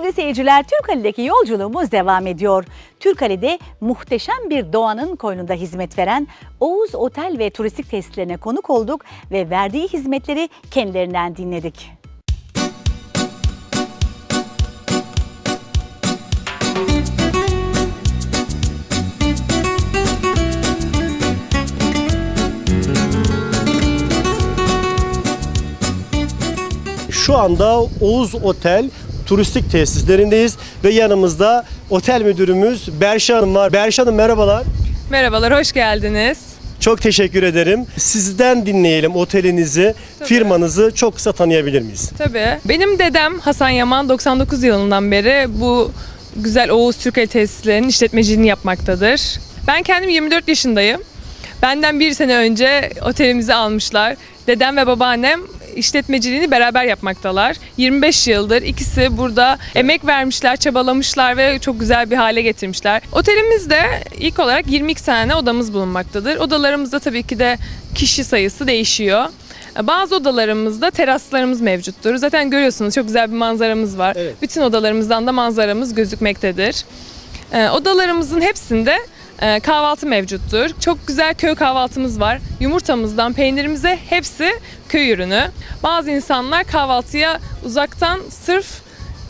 Sevgili seyirciler, Türkali'deki yolculuğumuz devam ediyor. Türkali'de muhteşem bir doğanın koynunda hizmet veren Oğuz Otel ve Turistik Tesislerine konuk olduk ve verdiği hizmetleri kendilerinden dinledik. Şu anda Oğuz Otel turistik tesislerindeyiz ve yanımızda otel müdürümüz Berşe Hanım var. Berşe Hanım merhabalar. Merhabalar, hoş geldiniz. Çok teşekkür ederim. Sizden dinleyelim otelinizi, firmanızı çok kısa tanıyabilir miyiz? Tabii. Benim dedem Hasan Yaman 99 yılından beri bu güzel Oğuz Türkali tesislerinin işletmeciliğini yapmaktadır. Ben kendim 24 yaşındayım. Benden bir sene önce otelimizi almışlar. Dedem ve babaannem işletmeciliğini beraber yapmaktalar. 25 yıldır ikisi burada emek vermişler, çabalamışlar ve çok güzel bir hale getirmişler. Otelimizde ilk olarak 22 tane odamız bulunmaktadır. Odalarımızda tabii ki de kişi sayısı değişiyor. Bazı odalarımızda teraslarımız mevcuttur. Zaten görüyorsunuz çok güzel bir manzaramız var. Evet. Bütün odalarımızdan da manzaramız gözükmektedir. Ee, odalarımızın hepsinde e, kahvaltı mevcuttur. Çok güzel köy kahvaltımız var. Yumurtamızdan peynirimize hepsi köy ürünü. Bazı insanlar kahvaltıya uzaktan sırf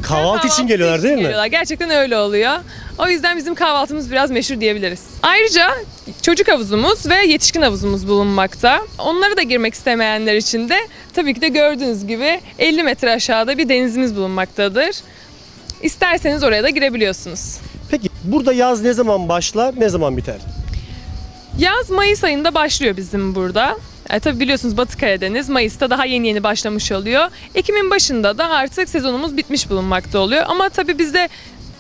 Kahvaltı için geliyorlar değil mi? geliyorlar. Gerçekten öyle oluyor. O yüzden bizim kahvaltımız biraz meşhur diyebiliriz. Ayrıca çocuk havuzumuz ve yetişkin havuzumuz bulunmakta. Onlara da girmek istemeyenler için de tabii ki de gördüğünüz gibi 50 metre aşağıda bir denizimiz bulunmaktadır. İsterseniz oraya da girebiliyorsunuz. Burada yaz ne zaman başlar, ne zaman biter? Yaz Mayıs ayında başlıyor bizim burada. E, tabii biliyorsunuz Batı Karadeniz Mayıs'ta daha yeni yeni başlamış oluyor. Ekim'in başında da artık sezonumuz bitmiş bulunmakta oluyor. Ama tabii bizde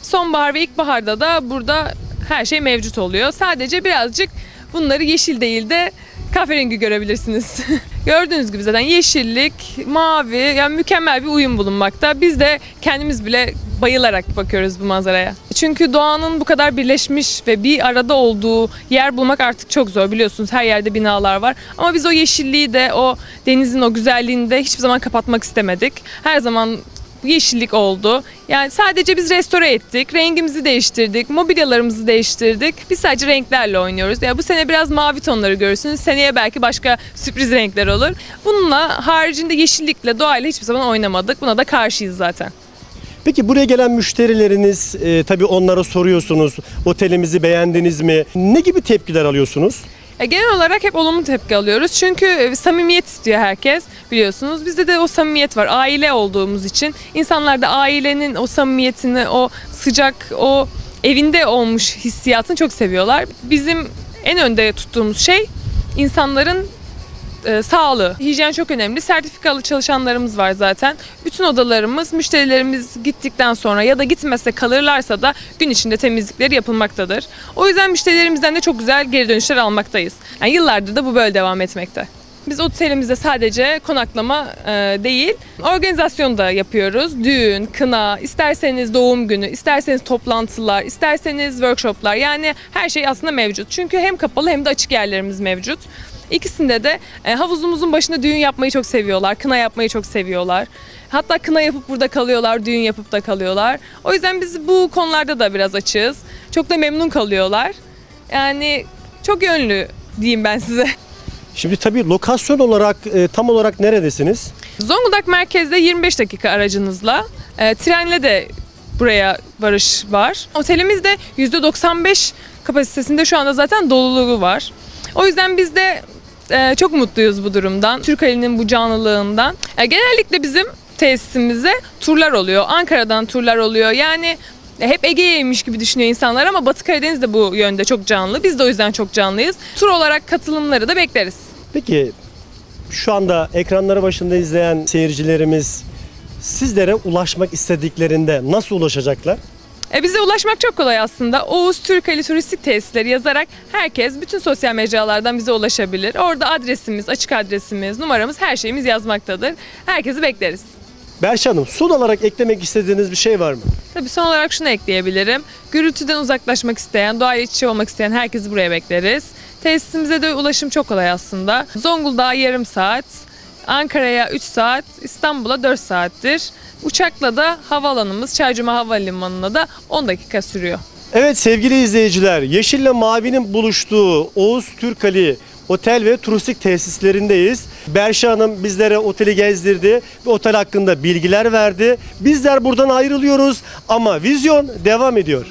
sonbahar ve ilkbaharda da burada her şey mevcut oluyor. Sadece birazcık bunları yeşil değil de kahverengi görebilirsiniz. Gördüğünüz gibi zaten yeşillik, mavi yani mükemmel bir uyum bulunmakta. Biz de kendimiz bile bayılarak bakıyoruz bu manzaraya. Çünkü doğanın bu kadar birleşmiş ve bir arada olduğu yer bulmak artık çok zor biliyorsunuz. Her yerde binalar var. Ama biz o yeşilliği de o denizin o güzelliğini de hiçbir zaman kapatmak istemedik. Her zaman yeşillik oldu. Yani sadece biz restore ettik, rengimizi değiştirdik, mobilyalarımızı değiştirdik. Biz sadece renklerle oynuyoruz. Ya bu sene biraz mavi tonları görürsünüz. Seneye belki başka sürpriz renkler olur. Bununla haricinde yeşillikle, doğayla hiçbir zaman oynamadık. Buna da karşıyız zaten. Peki buraya gelen müşterileriniz, e, tabii onlara soruyorsunuz, otelimizi beğendiniz mi? Ne gibi tepkiler alıyorsunuz? Ya genel olarak hep olumlu tepki alıyoruz. Çünkü e, samimiyet istiyor herkes biliyorsunuz. Bizde de o samimiyet var. Aile olduğumuz için insanlar da ailenin o samimiyetini, o sıcak, o evinde olmuş hissiyatını çok seviyorlar. Bizim en önde tuttuğumuz şey insanların e, sağlığı. Hijyen çok önemli. Sertifikalı çalışanlarımız var zaten. Bütün odalarımız müşterilerimiz gittikten sonra ya da gitmezse kalırlarsa da gün içinde temizlikleri yapılmaktadır. O yüzden müşterilerimizden de çok güzel geri dönüşler almaktayız. Yani yıllardır da bu böyle devam etmekte. Biz otelimizde sadece konaklama e, değil, organizasyon da yapıyoruz. Düğün, kına, isterseniz doğum günü, isterseniz toplantılar, isterseniz workshoplar. Yani her şey aslında mevcut. Çünkü hem kapalı hem de açık yerlerimiz mevcut. İkisinde de e, havuzumuzun başında düğün yapmayı çok seviyorlar. Kına yapmayı çok seviyorlar. Hatta kına yapıp burada kalıyorlar, düğün yapıp da kalıyorlar. O yüzden biz bu konularda da biraz açığız. Çok da memnun kalıyorlar. Yani çok yönlü diyeyim ben size. Şimdi tabii lokasyon olarak e, tam olarak neredesiniz? Zonguldak merkezde 25 dakika aracınızla, e, trenle de buraya varış var. Otelimiz de %95 kapasitesinde şu anda zaten doluluğu var. O yüzden biz de e, çok mutluyuz bu durumdan. Türkali'nin bu canlılığından. E, genellikle bizim tesisimize turlar oluyor. Ankara'dan turlar oluyor. Yani hep Ege'ymiş gibi düşünüyor insanlar ama Batı Karadeniz de bu yönde çok canlı. Biz de o yüzden çok canlıyız. Tur olarak katılımları da bekleriz. Peki şu anda ekranları başında izleyen seyircilerimiz sizlere ulaşmak istediklerinde nasıl ulaşacaklar? E, bize ulaşmak çok kolay aslında. Oğuz Türkali Turistik Tesisleri yazarak herkes bütün sosyal mecralardan bize ulaşabilir. Orada adresimiz, açık adresimiz, numaramız, her şeyimiz yazmaktadır. Herkesi bekleriz. Berşe Hanım son olarak eklemek istediğiniz bir şey var mı? Tabii son olarak şunu ekleyebilirim. Gürültüden uzaklaşmak isteyen, doğayla iç içe olmak isteyen herkesi buraya bekleriz. Tesisimize de ulaşım çok kolay aslında. Zonguldak'a yarım saat, Ankara'ya 3 saat, İstanbul'a 4 saattir. Uçakla da havaalanımız Çaycuma Havalimanı'na da 10 dakika sürüyor. Evet sevgili izleyiciler, Yeşille Mavi'nin buluştuğu Oğuz Türkali Otel ve turistik tesislerindeyiz. Berşe Hanım bizlere oteli gezdirdi ve otel hakkında bilgiler verdi. Bizler buradan ayrılıyoruz ama vizyon devam ediyor.